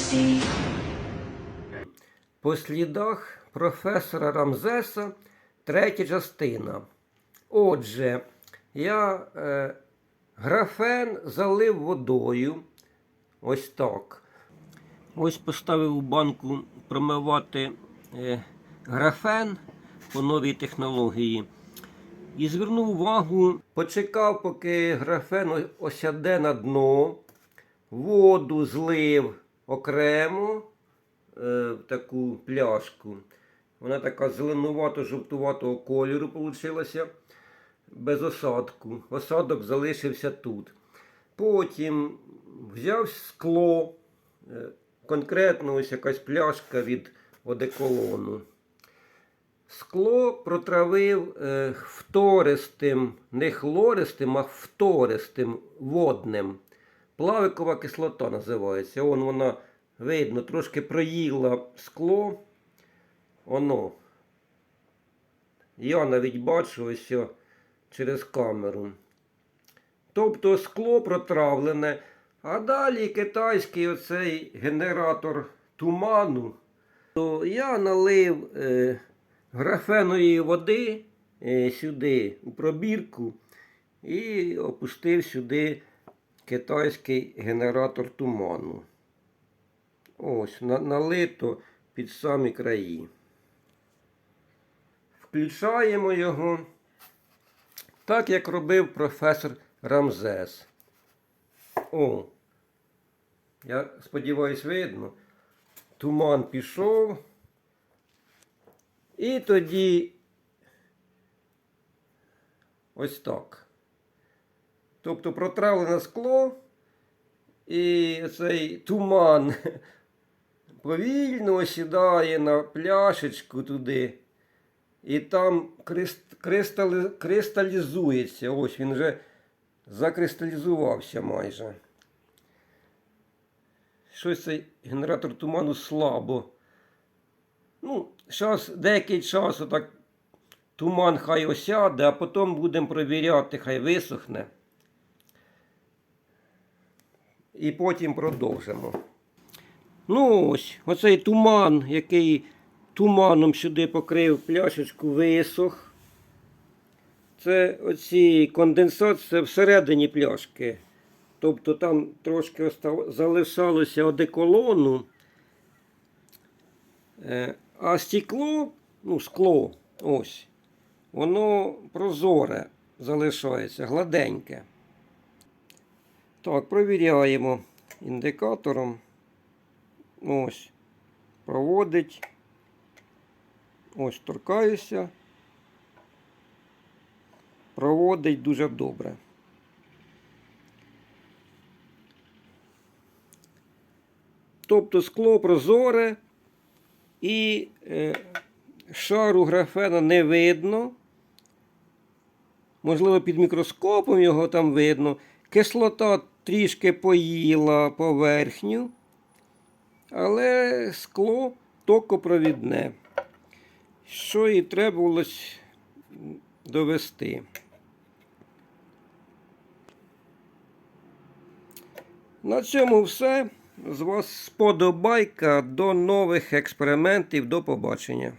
accuracy. По слідах професора Рамзеса третя частина. Отже, я е, графен залив водою. Ось так. Ось поставив у банку промивати е, графен по новій технології. І звернув увагу, почекав, поки графен осяде на дно, воду злив окремо е, таку пляшку. Вона така зеленувато-жовтуватого кольору вийшла, без осадку. Осадок залишився тут. Потім взяв скло, е, конкретно ось якась пляшка від одеколону. Скло протравив е, фтористим, не хлористим, а фтористим водним. Плавикова кислота називається. Вон вона видно, трошки проїла скло. Воно. Я навіть бачу ось через камеру. Тобто скло протравлене, а далі китайський оцей генератор туману. То я налив е, графеної води е, сюди у пробірку і опустив сюди китайський генератор туману. Ось, на, налито під самі краї. Включаємо його так, як робив професор Рамзес. О, я сподіваюсь, видно. Туман пішов. І тоді ось так. Тобто протравлене скло і цей туман повільно осідає на пляшечку туди. І там крист, кристали, кристалізується. Ось він вже закристалізувався майже. Щось цей генератор туману слабо. Ну, зараз деякий час отак туман хай осяде, а потім будемо провіряти, хай висохне. І потім продовжимо. Ну ось, оцей туман, який туманом сюди покрив пляшечку, висох. Це оці конденсат це всередині пляшки. Тобто там трошки залишалося одеколону. Е, А стекло, ну, скло, ось, воно прозоре залишається, гладеньке. Так, провіряємо індикатором. Ось. Проводить. Ось торкаюся. Проводить дуже добре. Тобто скло прозоре і е, шару графена не видно. Можливо, під мікроскопом його там видно. Кислота трішки поїла поверхню, але скло токопровідне, що і треба було довести. На цьому все. З вас сподобайка. До нових експериментів. До побачення.